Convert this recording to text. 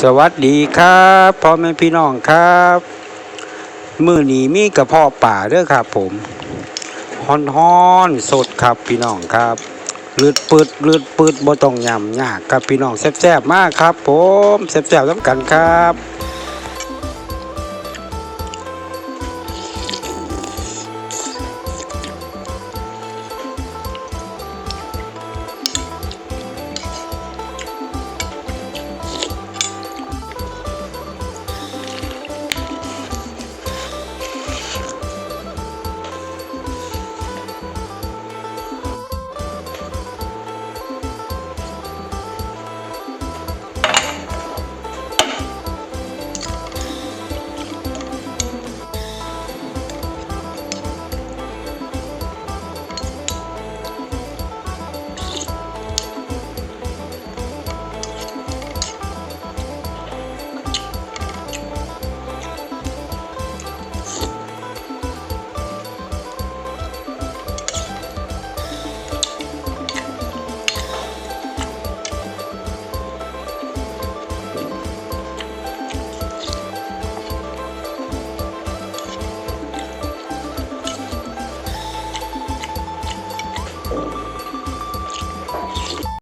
สวัสดีครับพ่อแม่พี่น้องครับ มือหนีมีกระเพาะป่าเด้อครับ ผมฮอนฮอนสดครับพี่น้องครับลืดปืดลืดปืดบ่ต้องยำยากครับพี่น้องแซ่บๆมากครับ ผมแซ่บๆน้ำกันครับ